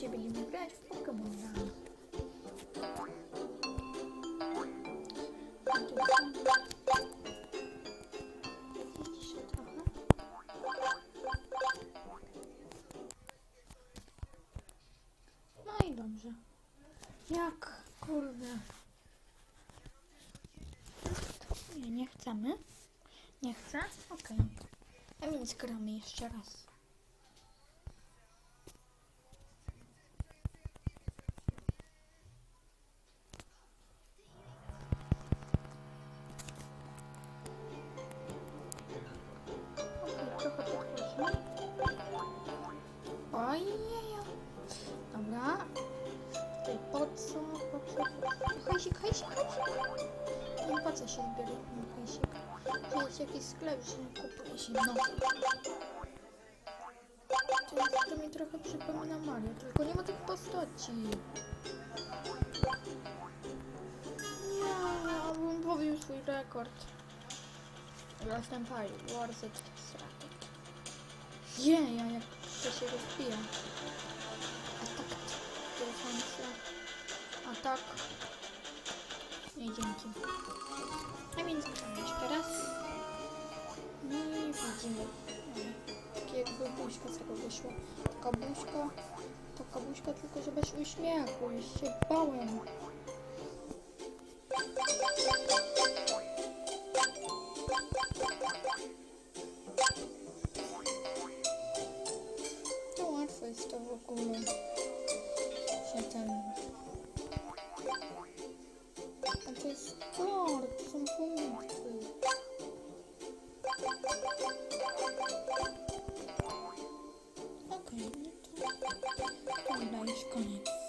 Dzisiaj będziemy grać w No i dobrze. Jak? Kurde. Nie, nie chcemy. Nie chcę? Okej. Okay. A więc gramy jeszcze raz. Nie co się zbiera ten hajsik. To jest jakiś sklep, że kupuje się no. To, jest, to mi trochę przypomina Mario, tylko nie ma tych postaci. Nie, bym pobił swój rekord. Jestem pali, Warzone Stratek. Je, ja jak to się rozbija. Atak, defensa, atak. Nie, dzięki. A więc gramy jeszcze raz. No i widzimy. Takie jakby buźka z tego wyszła. Taka buźka, taka buźka tylko że bez uśmiechu. Już się bałem. To łatwo jest to w ogóle. Się ten... sport, są punkty. Okej, no to... Dobra, już.